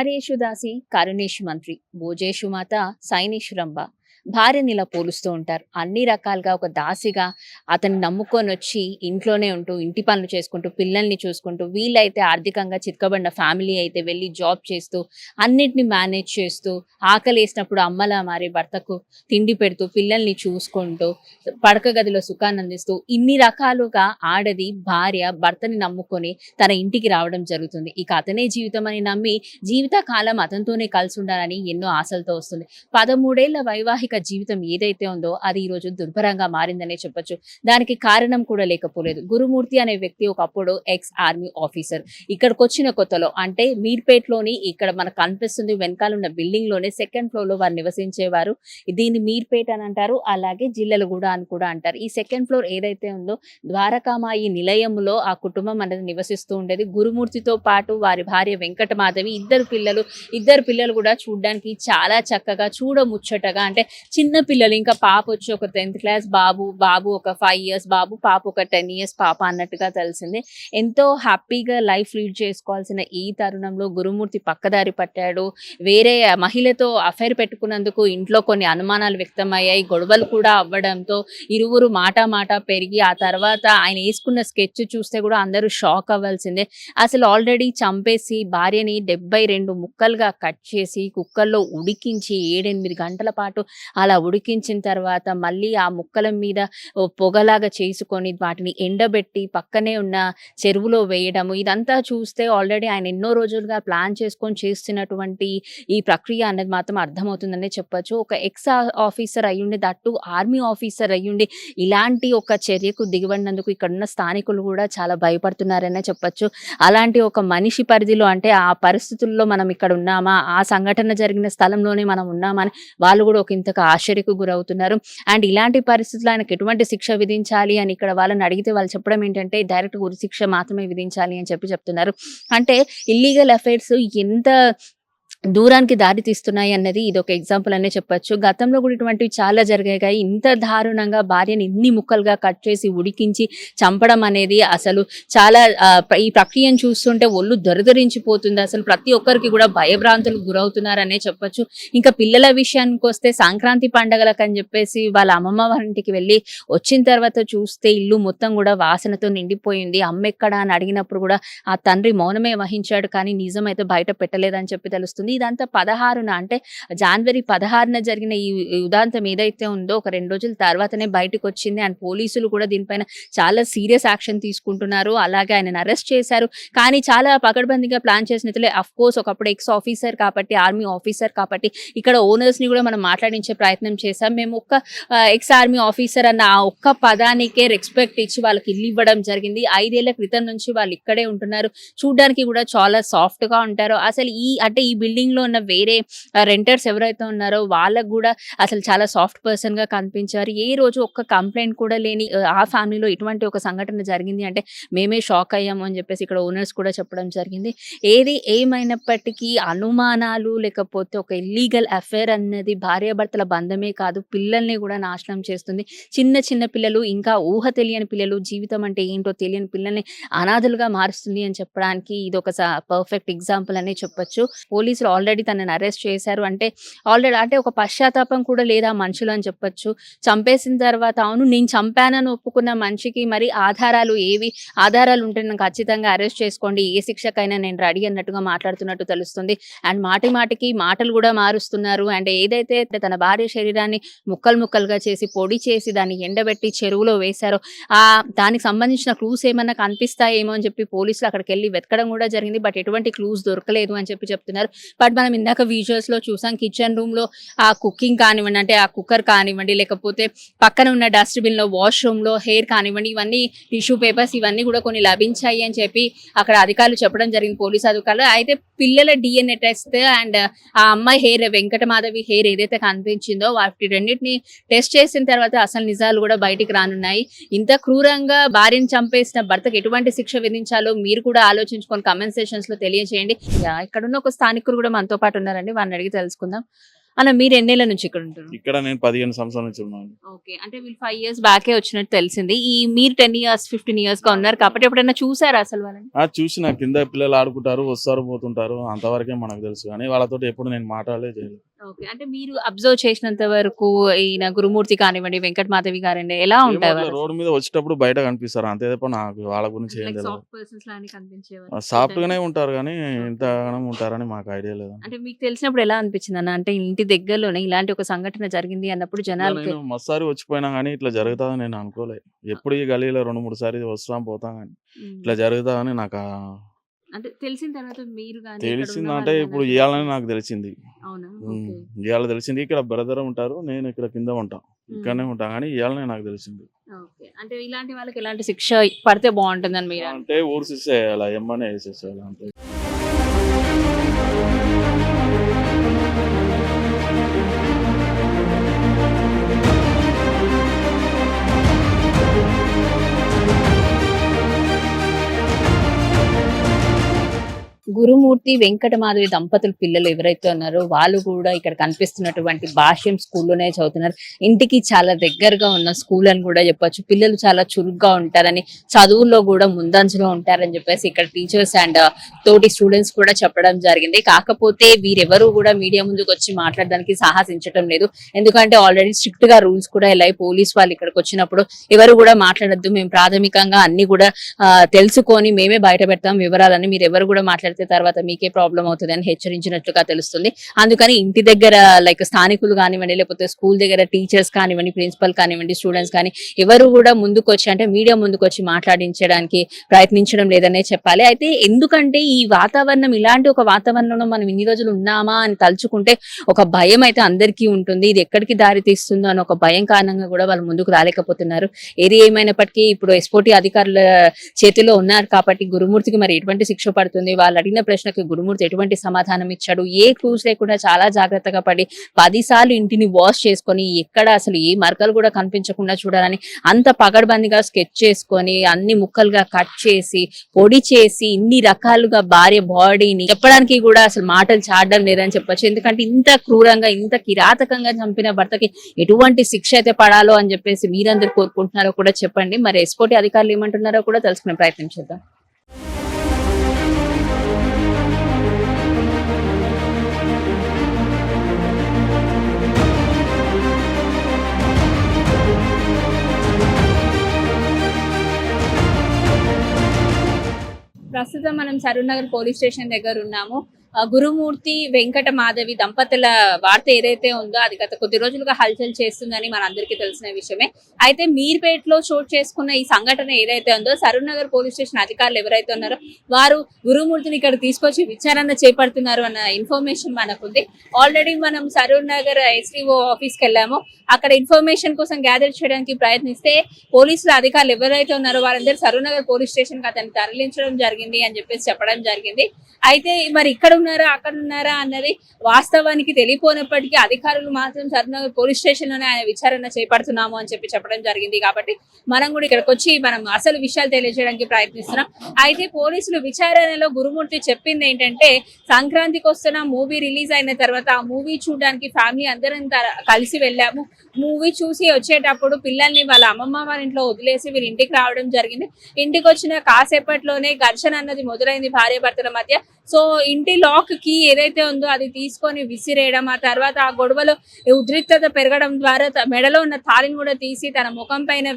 ఆరేషు దాసి కరుణేషు మంత్రి. భోజేషు మాత సైనేషు రంభ. భార్యని ఇలా పోలుస్తూ ఉంటారు. అన్ని రకాలుగా ఒక దాసిగా అతన్ని నమ్ముకొని వచ్చి ఇంట్లోనే ఉంటూ ఇంటి పనులు చేసుకుంటూ పిల్లల్ని చూసుకుంటూ వీళ్ళైతే ఆర్థికంగా చిక్కబడిన ఫ్యామిలీ అయితే వెళ్ళి జాబ్ చేస్తూ అన్నిటిని మేనేజ్ చేస్తూ ఆకలి వేసినప్పుడు అమ్మలా మారి భర్తకు తిండి పెడుతూ పిల్లల్ని చూసుకుంటూ పడక గదిలో సుఖాన్ని అందిస్తూ ఇన్ని రకాలుగా ఆడది భార్య భర్తని నమ్ముకొని తన ఇంటికి రావడం జరుగుతుంది. ఇక అతనే జీవితం అని నమ్మి జీవితకాలం అతనితోనే కలిసి ఉండాలని ఎన్నో ఆశలతో వస్తుంది. పదమూడేళ్ళ వైవాహిక జీవితం ఏదైతే ఉందో అది ఈ రోజు దుర్భరంగా మారిందనే చెప్పొచ్చు. దానికి కారణం కూడా లేకపోలేదు. గురుమూర్తి అనే వ్యక్తి ఒకప్పుడు ఎక్స్ ఆర్మీ ఆఫీసర్ ఇక్కడికి వచ్చిన కొత్తలో అంటే మీర్పేట్లోని ఇక్కడ మనకు కనిపిస్తుంది వెనకాల ఉన్న బిల్డింగ్లోనే సెకండ్ ఫ్లోర్లో వారు నివసించేవారు. దీన్ని మీర్పేట్ అని అంటారు. అలాగే జిల్లెలగూడ అని కూడా అంటారు. ఈ సెకండ్ ఫ్లోర్ ఏదైతే ఉందో ద్వారకామాయి నిలయంలో ఆ కుటుంబం అనేది నివసిస్తూ ఉండేది. గురుమూర్తితో పాటు వారి భార్య వెంకటమాధవి ఇద్దరు పిల్లలు ఇద్దరు పిల్లలు కూడా చూడడానికి చాలా చక్కగా చూడముచ్చటగా అంటే చిన్న పిల్లలు ఇంకా పాప వచ్చి ఒక టెన్త్ క్లాస్ బాబు బాబు ఒక ఫైవ్ ఇయర్స్ బాబు పాప ఒక టెన్ ఇయర్స్ పాప అన్నట్టుగా తెలిసింది. ఎంతో హ్యాపీగా లైఫ్ లీడ్ చేసుకోవాల్సిన ఈ తరుణంలో గురుమూర్తి పక్కదారి పట్టాడు. వేరే మహిళతో అఫైర్ పెట్టుకున్నందుకు ఇంట్లో కొన్ని అనుమానాలు వ్యక్తమయ్యాయి. గొడవలు కూడా అవ్వడంతో ఇరువురు మాట మాట పెరిగి ఆ తర్వాత ఆయన వేసుకున్న స్కెచ్ చూస్తే కూడా అందరూ షాక్ అవ్వాల్సిందే. అసలు ఆల్రెడీ చంపేసి భార్యని డెబ్బై రెండు ముక్కలుగా కట్ చేసి కుక్కర్లో ఉడికించి ఏడెనిమిది గంటల పాటు అలా ఉడికించిన తర్వాత మళ్ళీ ఆ ముక్కల మీద పొగలాగా చేసుకొని వాటిని ఎండబెట్టి పక్కనే ఉన్న చెరువులో వేయడము ఇదంతా చూస్తే ఆల్రెడీ ఆయన ఎన్నో రోజులుగా ప్లాన్ చేసుకొని చేస్తున్నటువంటి ఈ ప్రక్రియ అన్నది మాత్రం అర్థమవుతుందనే చెప్పొచ్చు. ఒక ఎక్స్ ఆఫీసర్ అయ్యుండి దట్టు ఆర్మీ ఆఫీసర్ అయ్యుండి ఇలాంటి ఒక చర్యకు దిగబడినందుకు ఇక్కడ ఉన్న స్థానికులు కూడా చాలా భయపడుతున్నారనే చెప్పొచ్చు. అలాంటి ఒక మనిషి పరిధిలో అంటే ఆ పరిస్థితుల్లో మనం ఇక్కడ ఉన్నామా ఆ సంఘటన జరిగిన స్థలంలోనే మనం ఉన్నామా అని వాళ్ళు కూడా ఒక ఇంతకు ఆశ్చర్యకు గురవుతున్నారు. అండ్ ఇలాంటి పరిస్థితుల్లో ఆయనకు ఎటువంటి శిక్ష విధించాలి అని ఇక్కడ వాళ్ళని అడిగితే వాళ్ళు చెప్పడం ఏంటంటే డైరెక్ట్ ఉరిశిక్ష మాత్రమే విధించాలి అని చెప్పి చెప్తున్నారు. అంటే ఇల్లీగల్ అఫైర్స్ ఎంత దూరానికి దారి తీస్తున్నాయి అన్నది ఇది ఒక ఎగ్జాంపుల్ అనే చెప్పొచ్చు. గతంలో కూడా ఇటువంటివి చాలా జరిగాయి. ఇంత దారుణంగా భార్యని ఇన్ని ముక్కలుగా కట్ చేసి ఉడికించి చంపడం అనేది అసలు చాలా ఈ ప్రక్రియను చూస్తుంటే ఒళ్ళు దొరదరించిపోతుంది. అసలు ప్రతి ఒక్కరికి కూడా భయభ్రాంతులకు గురవుతున్నారనే చెప్పొచ్చు. ఇంకా పిల్లల విషయానికి వస్తే సంక్రాంతి పండగలకు అని చెప్పేసి వాళ్ళ అమ్మమ్మ వారి ఇంటికి వెళ్ళి వచ్చిన తర్వాత చూస్తే ఇల్లు మొత్తం కూడా వాసనతో నిండిపోయింది. అమ్మ ఎక్కడా అని అడిగినప్పుడు కూడా ఆ తండ్రి మౌనమే వహించాడు. కానీ నిజం అయితే బయట పెట్టలేదని చెప్పి తెలుస్తుంది. ఇదంతా పదహారున అంటే జనవరి పదహారున జరిగిన ఈ ఉదాంతం ఏదైతే ఉందో ఒక రెండు రోజుల తర్వాతనే బయటకు వచ్చింది అండ్ పోలీసులు కూడా దీనిపైన చాలా సీరియస్ యాక్షన్ తీసుకుంటున్నారు. అలాగే ఆయన అరెస్ట్ చేశారు. కానీ చాలా పకడ్బందీగా ప్లాన్ చేసిన అఫ్ కోర్స్ ఒకప్పుడు ఎక్స్ ఆఫీసర్ కాబట్టి ఆర్మీ ఆఫీసర్ కాబట్టి ఇక్కడ ఓనర్స్ని కూడా మనం మాట్లాడించే ప్రయత్నం చేశాం. మేము ఒక్క ఎక్స్ ఆర్మీ ఆఫీసర్ అన్న ఆ ఒక్క పదానికే రెస్పెక్ట్ ఇచ్చి వాళ్ళకి ఇల్లు ఇవ్వడం జరిగింది. ఐదేళ్ళ క్రితం నుంచి వాళ్ళు ఇక్కడే ఉంటున్నారు. చూడడానికి కూడా చాలా సాఫ్ట్గా ఉంటారు. అసలు ఈ అంటే ఈ బిల్డింగ్ లో ఉన్న వేరే రెంటర్స్ ఎవరైతే ఉన్నారో వాళ్ళకు కూడా అసలు చాలా సాఫ్ట్ పర్సన్గా కనిపించారు. ఏ రోజు ఒక్క కంప్లైంట్ కూడా లేని ఆ, ఫ్యామిలీలో ఇటువంటి ఒక సంఘటన జరిగింది అంటే మేమే షాక్ అయ్యాము అని చెప్పేసి ఇక్కడ ఓనర్స్ కూడా చెప్పడం జరిగింది. ఏది ఏమైనప్పటికీ అనుమానాలు లేకపోతే ఒక ఇల్లీగల్ అఫేర్ అన్నది భార్యాభర్తల బంధమే కాదు పిల్లల్ని కూడా నాశనం చేస్తుంది. చిన్న చిన్న పిల్లలు ఇంకా ఊహ తెలియని పిల్లలు జీవితం అంటే ఏంటో తెలియని పిల్లల్ని అనాథలుగా మారుస్తుంది అని చెప్పడానికి ఇది ఒక పర్ఫెక్ట్ ఎగ్జాంపుల్ అనే చెప్పొచ్చు. పోలీసులు ఆల్రెడీ తనని అరెస్ట్ చేశారు. అంటే ఆల్రెడీ అంటే ఒక పశ్చాత్తాపం కూడా లేదా మనుషులు అని చెప్పొచ్చు. చంపేసిన తర్వాత అవును నేను చంపానని ఒప్పుకున్న మనిషికి మరి ఆధారాలు ఏవి? ఆధారాలు ఉంటే నేను ఖచ్చితంగా అరెస్ట్ చేసుకోండి. ఏ శిక్షకైనా నేను రెడీ అన్నట్టుగా మాట్లాడుతున్నట్టు తెలుస్తుంది. అండ్ మాటి మాటికి మాటలు కూడా మారుస్తున్నారు. అండ్ ఏదైతే తన భార్య శరీరాన్ని ముక్కలు ముక్కలుగా చేసి పొడి చేసి దాన్ని ఎండబెట్టి చెరువులో వేశారో ఆ దానికి సంబంధించిన క్లూస్ ఏమన్నా కనిపిస్తాయేమో అని చెప్పి పోలీసులు అక్కడికి వెళ్ళి వెతకడం కూడా జరిగింది. బట్ ఎటువంటి క్లూస్ దొరకలేదు అని చెప్పి చెప్తున్నారు. బట్ మనం ఇందాక విజువల్స్లో చూసాం కిచెన్ రూమ్లో ఆ కుకింగ్ కానివ్వండి అంటే ఆ కుక్కర్ కానివ్వండి లేకపోతే పక్కన ఉన్న డస్ట్బిన్లో వాష్రూమ్లో హెయిర్ కానివ్వండి ఇవన్నీ టిష్యూ పేపర్స్ ఇవన్నీ కూడా కొన్ని లభించాయి అని చెప్పి అక్కడ అధికారులు చెప్పడం జరిగింది పోలీసు అధికారులు. అయితే పిల్లల డిఎన్ఏ టెస్ట్ అండ్ ఆ అమ్మాయి హెయిర్ వెంకటమాధవి హెయిర్ ఏదైతే కనిపించిందో వాటి రెండింటిని టెస్ట్ చేసిన తర్వాత అసలు నిజాలు కూడా బయటికి రానున్నాయి. ఇంత క్రూరంగా భార్యను చంపేసిన భర్తకు ఎటువంటి శిక్ష విధించాలో మీరు కూడా ఆలోచించుకొని కమెంట్ సెషన్స్లో తెలియజేయండి. ఇక్కడున్న ఇక్కడ ఉన్న ఒక స్థానికులు కూడా మనతో పాటు ఉన్నారండి. వారిని అడిగి తెలుసుకుందాం. అన్న మీరు ఎన్నేళ్ళ నుంచి ఇక్కడ ఉంటారు? ఇక్కడ నేను పదిహేను సంవత్సరాల నుంచి ఉన్నాను. ఓకే. అంటే వీళ్ళు ఫైవ్ ఇయర్స్ బ్యాకే వచ్చినట్టు తెలిసింది. ఈ మీరు టెన్ ఇయర్స్ ఫిఫ్టీన్ ఇయర్స్గా ఉన్నారు కాబట్టి ఎప్పుడైనా చూసారా అసలు వాళ్ళని? ఆ చూసిన. కింద పిల్లలు ఆడుకుంటారు వస్తారు పోతుంటారు. అంతవరకే మనకు తెలుసు. కానీ వాళ్ళతో ఎప్పుడు నేను మాట్లాడలే చేయలేదు ఓకే. అంటే మీరు అబ్జర్వ్ చేసినంత వరకు ఈయన గురుమూర్తి కానివ్వండి వెంకట మాధవి గారండి ఎలా ఉంటారు రోడ్డు మీద వచ్చేటప్పుడు బయట కనిపిస్తారు. అంతే తప్ప నాకు వాళ్ళ గురించి ఏం తెలియదు సాఫ్ట్ గానే ఉంటారు కానీ ఇంతగానం ఉంటారని మాకు ఐడియా లేదు. అంటే మీకు తెలిసినప్పుడు ఎలా అనిపించింది అన్న? అంటే ఇంటి దగ్గరలోనే ఇలాంటి ఒక సంఘటన జరిగింది అన్నప్పుడు జనాలకి నేను మసారి వచ్చిపోయినా కానీ ఇట్లా జరుగుతుందని నేను అనుకోలే. ఎప్పుడు ఈ గలీలో రెండు మూడు సార్లు వస్తాం పోతాం కానీ. ఇట్లా జరుగుతుందని నాకు అంటే తెలిసిన తర్వాత మీరు తెలిసింది అంటే ఇప్పుడు ఇవ్వాలని నాకు తెలిసింది. ఇవాళ తెలిసింది ఇక్కడ బ్రదర్ ఉంటారు నేను ఇక్కడ కింద ఉంటా. ఇక్కడనే ఉంటా కానీ ఇవాళనే నాకు తెలిసింది. అంటే ఇలాంటి వాళ్ళకి ఎలాంటి శిక్ష పడితే బాగుంటుందని మీరు అంటే ఊరు వేసేయాలి ఎమ్మనే వేసేసేయాలి? అంతే. కృష్ణమూర్తి వెంకటమాధవి దంపతులు పిల్లలు ఎవరైతే ఉన్నారో వాళ్ళు కూడా ఇక్కడ కనిపిస్తున్నటువంటి భాష్యం స్కూల్లోనే చదువుతున్నారు. ఇంటికి చాలా దగ్గరగా ఉన్న స్కూల్ అని కూడా చెప్పొచ్చు. పిల్లలు చాలా చురుగ్గా ఉంటారని చదువుల్లో కూడా ముందంజలో ఉంటారని చెప్పేసి ఇక్కడ టీచర్స్ అండ్ తోటి స్టూడెంట్స్ కూడా చెప్పడం జరిగింది. కాకపోతే వీరెవరు కూడా మీడియా ముందుకు వచ్చి మాట్లాడడానికి సాహసించడం లేదు. ఎందుకంటే ఆల్రెడీ స్ట్రిక్ట్గా రూల్స్ కూడా వెళ్ళాయి పోలీస్ వాళ్ళు ఇక్కడికి వచ్చినప్పుడు ఎవరు కూడా మాట్లాడొద్దు. మేము ప్రాథమికంగా అన్ని కూడా తెలుసుకొని మేమే బయట పెడతాం వివరాలని మీరు ఎవరు కూడా మాట్లాడితే తర్వాత మీకే ప్రాబ్లం అవుతుంది అని హెచ్చరించినట్లుగా తెలుస్తుంది. అందుకని ఇంటి దగ్గర లైక్ స్థానికులు కానివ్వండి లేకపోతే స్కూల్ దగ్గర టీచర్స్ కానివ్వండి ప్రిన్సిపల్ కానివ్వండి స్టూడెంట్స్ కానీ ఎవరు కూడా ముందుకు వచ్చి అంటే మీడియా ముందుకొచ్చి మాట్లాడించడానికి ప్రయత్నించడం లేదనే చెప్పాలి. అయితే ఎందుకంటే ఈ వాతావరణం ఇలాంటి ఒక వాతావరణంలో మనం ఇన్ని రోజులు ఉన్నామా అని తలుచుకుంటే ఒక భయం అయితే అందరికీ ఉంటుంది. ఇది ఎక్కడికి దారి తీస్తుందో అని ఒక భయం కారణంగా కూడా వాళ్ళు ముందుకు రాలేకపోతున్నారు. ఏది ఏమైనప్పటికీ ఇప్పుడు ఎస్పోటీ అధికారుల చేతిలో ఉన్నారు కాబట్టి గురుమూర్తికి మరి ఎటువంటి శిక్ష పడుతుంది? వాళ్ళు అడిగిన ప్రశ్న ప్రశ్నకి గురుమూర్తి ఎటువంటి సమాధానం ఇచ్చాడు? ఏ క్లూస్ లేకుండా చాలా జాగ్రత్తగా పడి పదిసార్లు ఇంటిని వాష్ చేసుకొని ఎక్కడ అసలు ఏ మరకలు కూడా కనిపించకుండా చూడాలని అంత పగడబందిగా స్కెచ్ చేసుకొని అన్ని ముక్కలుగా కట్ చేసి పొడి చేసి ఇన్ని రకాలుగా భార్య బాడీని చెప్పడానికి కూడా అసలు మాటలు చాడడం లేదని చెప్పొచ్చు. ఎందుకంటే ఇంత క్రూరంగా ఇంత కిరాతకంగా చంపిన భర్తకి ఎటువంటి శిక్ష అయితే పడాలో అని చెప్పేసి మీరందరూ కోరుకుంటున్నారో కూడా చెప్పండి. మరి ఎస్పోటీ అధికారులు ఏమంటున్నారో కూడా తెలుసుకునే ప్రయత్నం చేద్దాం. ప్రస్తుతం మనం సరూర్నగర్ పోలీస్ స్టేషన్ దగ్గర ఉన్నాము. గురుమూర్తి వెంకట మాధవి దంపతుల వార్త ఏదైతే ఉందో అది గత కొద్ది రోజులుగా హల్చల్ చేస్తుందని మనందరికీ తెలిసిన విషయమే. అయితే మీర్పేటలో చోటు చేసుకున్న ఈ సంఘటన ఏదైతే ఉందో సరూర్నగర్ పోలీస్ స్టేషన్ అధికారులు ఎవరైతే ఉన్నారో వారు గురుమూర్తిని ఇక్కడ తీసుకొచ్చి విచారణ చేపడుతున్నారు అన్న ఇన్ఫర్మేషన్ మనకుంది. ఆల్రెడీ మనం సరూర్ నగర్ ఎస్డిఓ ఆఫీస్కి వెళ్ళాము. అక్కడ ఇన్ఫర్మేషన్ కోసం గ్యాదర్ చేయడానికి ప్రయత్నిస్తే పోలీసుల అధికారులు ఎవరైతే ఉన్నారో వారందరూ సరూర్ నగర్ పోలీస్ స్టేషన్కి అతన్ని తరలించడం జరిగింది అని చెప్పేసి చెప్పడం జరిగింది. అయితే మరి ఇక్కడ ఉన్నారా అక్కడ ఉన్నారా అన్నది వాస్తవానికి తెలియపోయినప్పటికీ అధికారులు మాత్రం సరూర్ పోలీస్ స్టేషన్లోనే ఆయన విచారణ చేపడుతున్నాము అని చెప్పి చెప్పడం జరిగింది కాబట్టి మనం కూడా ఇక్కడికి వచ్చి మనం అసలు విషయాలు తెలియజేయడానికి ప్రయత్నిస్తున్నాం. అయితే పోలీసులు విచారణలో గురుమూర్తి చెప్పింది ఏంటంటే సంక్రాంతికి వస్తున్న మూవీ రిలీజ్ అయిన తర్వాత ఆ మూవీ చూడడానికి ఫ్యామిలీ అందరం కలిసి వెళ్ళాము. మూవీ చూసి వచ్చేటప్పుడు పిల్లల్ని వాళ్ళ అమ్మమ్మ వాళ్ళ ఇంట్లో వదిలేసి వీళ్ళు ఇంటికి రావడం జరిగింది. ఇంటికి వచ్చిన కాసేపట్లోనే ఘర్షణ అన్నది మొదలైంది భార్య భర్తల మధ్య. సో ఇంటి లాక్కి ఏదైతే ఉందో అది తీసుకొని విసిరేయడం ఆ తర్వాత ఆ గొడవలో ఉద్రిక్తత పెరగడం ద్వారా మెడలో ఉన్న తాళిని కూడా తీసి తన ముఖం పైన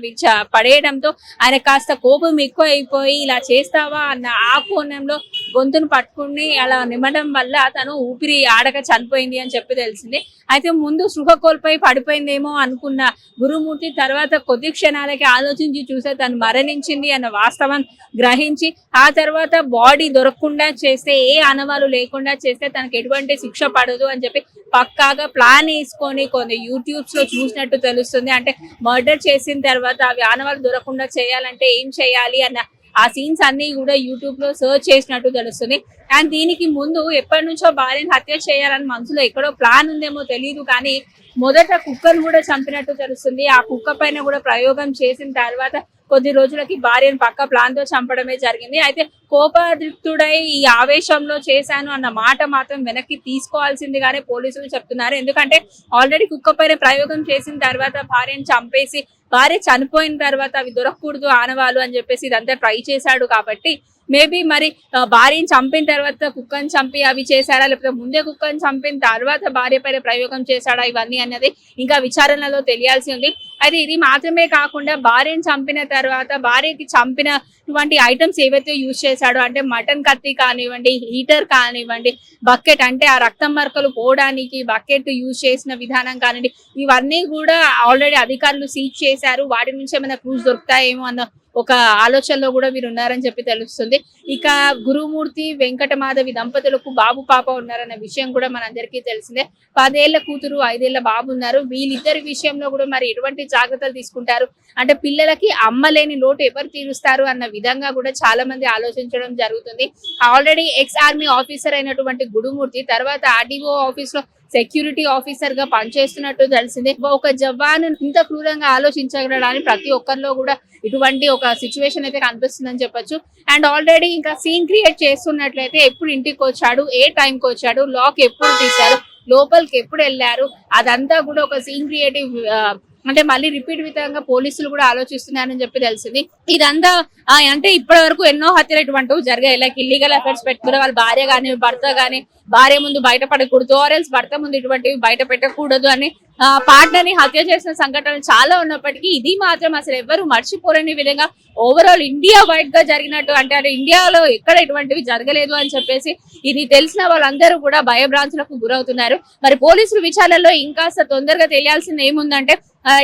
పడేయడంతో ఆయన కాస్త కోపం ఎక్కువ అయిపోయి ఇలా చేస్తావా? అన్న ఆ కోణంలో గొంతును పట్టుకుని అలా నిమ్మడం వల్ల తను ఊపిరి ఆడక చనిపోయింది అని చెప్పి తెలిసింది. అయితే ముందు సృహ కోల్పోయి పడిపోయిందేమో అనుకున్న గురుమూర్తి తర్వాత కొద్ది క్షణాలకి ఆలోచించి చూస్తే తను మరణించింది అన్న వాస్తవం గ్రహించి ఆ తర్వాత బాడీ దొరకకుండా చేస్తే ఏ అనవాలు లేకుండా చేస్తే తనకు ఎటువంటి శిక్ష పడదు అని చెప్పి పక్కాగా ప్లాన్ వేసుకొని కొన్ని యూట్యూబ్స్లో చూసినట్టు తెలుస్తుంది. అంటే మర్డర్ చేసిన తర్వాత అవి ఆనవాలు దొరకకుండా చేయాలంటే ఏం చేయాలి అన్న ఆ సీన్స్ అన్ని కూడా యూట్యూబ్లో సర్చ్ చేసినట్టు తెలుస్తుంది. అండ్ దీనికి ముందు ఎప్పటి నుంచో భార్యను హత్య చేయాలని మనసులో ఎక్కడో ప్లాన్ ఉందేమో తెలియదు కానీ మొదట కుక్కను కూడా చంపినట్టు తెలుస్తుంది. ఆ కుక్క పైన కూడా ప్రయోగం చేసిన తర్వాత కొద్ది రోజులకి భార్యను పక్క ప్లాన్తో చంపడమే జరిగింది. అయితే కోపాదృప్తుడై ఈ ఆవేశంలో చేశాను అన్న మాట మాత్రం వెనక్కి తీసుకోవాల్సిందిగానే పోలీసులు చెప్తున్నారు. ఎందుకంటే ఆల్రెడీ కుక్క పైన ప్రయోగం చేసిన తర్వాత భార్యను చంపేసి భార్య చనిపోయిన తర్వాత అవి దొరకకూడదు ఆనవాళ్ళు అని చెప్పేసి ఇదంతా ట్రై చేశాడు కాబట్టి మేబీ మరి భార్యని చంపిన తర్వాత కుక్కని చంపి అవి చేశాడా? లేకపోతే ముందే కుక్కని చంపిన తర్వాత భార్య పైన ప్రయోగం చేశాడా ఇవన్నీ అన్నది ఇంకా విచారణలో తెలియాల్సి ఉంది. అయితే ఇది మాత్రమే కాకుండా భార్యని చంపిన తర్వాత భార్యకి చంపినటువంటి ఐటమ్స్ ఏవైతే యూజ్ చేశాడో అంటే మటన్ కత్తి కానివ్వండి హీటర్ కానివ్వండి బకెట్ అంటే ఆ రక్తం మరకలు పోవడానికి బకెట్ యూజ్ చేసిన విధానం కానివ్వండి ఇవన్నీ కూడా ఆల్రెడీ అధికారులు సీజ్ చేశారు. వాటి నుంచి ఏమైనా క్రూజ్ దొరుకుతాయేమో అన్న ఒక ఆలోచనలో కూడా వీరు ఉన్నారని చెప్పి తెలుస్తుంది. ఇక గురుమూర్తి వెంకట మాధవి దంపతులకు బాబు పాప ఉన్నారన్న విషయం కూడా మనందరికీ తెలిసిందే. పదేళ్ళ కూతురు ఐదేళ్ళ బాబు ఉన్నారు. వీళ్ళిద్దరి విషయంలో కూడా మరి ఎటువంటి జాగ్రత్తలు తీసుకుంటారు? అంటే పిల్లలకి అమ్మ లేని లోటు ఎవరు తీరుస్తారు? అన్న విధంగా కూడా చాలా మంది ఆలోచించడం జరుగుతుంది. ఆల్రెడీ ఎక్స్ ఆర్మీ ఆఫీసర్ అయినటువంటి గురుమూర్తి తర్వాత ఆర్డీఓ ఆఫీస్లో సెక్యూరిటీ ఆఫీసర్గా పనిచేస్తున్నట్టు తెలిసింది. ఒక జవాను ఇంత క్రూరంగా ఆలోచించగలడానికి ప్రతి ఒక్కరిలో కూడా ఇటువంటి ఒక సిచ్యువేషన్ అయితే కనిపిస్తుందని చెప్పొచ్చు. అండ్ ఆల్రెడీ ఇంకా సీన్ క్రియేట్ చేస్తున్నట్లయితే ఎప్పుడు ఇంటికి వచ్చాడు ఏ టైంకి వచ్చాడు లాక్ ఎప్పుడు తీశారు లోపలికి ఎప్పుడు వెళ్ళారు అదంతా కూడా ఒక సీన్ క్రియేటివ్ అంటే మళ్ళీ రిపీట్ విధంగా పోలీసులు కూడా ఆలోచిస్తున్నారని చెప్పి తెలిసింది. ఇదంతా అంటే ఇప్పటి వరకు ఎన్నో హత్యలు ఇటువంటివి జరిగాయి. లైక్ ఇల్లీగల్ అఫైర్స్ పెట్టుకునే వాళ్ళ భార్య గాని భర్త కానీ భార్య ముందు బయటపడకూడదు ఆర్ఎల్స్ భర్త ముందు ఇటువంటివి బయట పెట్టకూడదు అని పార్ట్నర్ని హత్య చేసిన సంఘటనలు చాలా ఉన్నప్పటికీ ఇది మాత్రం అసలు ఎవరు మర్చిపోలేని విధంగా ఓవరాల్ ఇండియా వైడ్గా జరిగినట్టు అంటే అంటే ఇండియాలో ఎక్కడ ఇటువంటివి జరగలేదు అని చెప్పేసి ఇది తెలిసిన వాళ్ళందరూ కూడా భయభ్రాంతులకు గురవుతున్నారు. మరి పోలీసులు విచారణలో ఇంకాస్త తొందరగా తెలియాల్సింది ఏముందంటే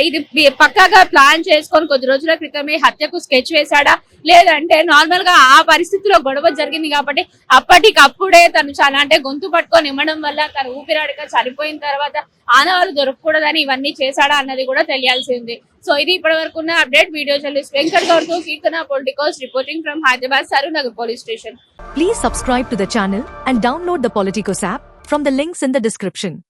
ఇది పక్కాగా ప్లాన్ చేసుకొని కొద్ది రోజుల క్రితమే హత్యకు స్కెచ్ వేశాడా? లేదంటే నార్మల్గా ఆ పరిస్థితిలో గొడవ జరిగింది కాబట్టి అప్పటికప్పుడే తను చాలా అంటే గొంతు పట్టుకొని ఇవ్వడం వల్ల తను ఊపిరాడక చనిపోయిన తర్వాత ఆనవాళ్ళు దొరకకూడదని ఇవన్నీ చేశాడా అన్నది కూడా తెలియాల్సి ఉంది. సో ఇది ఇప్పటి వరకు ఉన్న update. Video journalist Venkat గౌడ్తో Keerthana Politicos reporting from Hyderabad Saroornagar police station. Please subscribe to the channel and download the Politicos app from the links in the description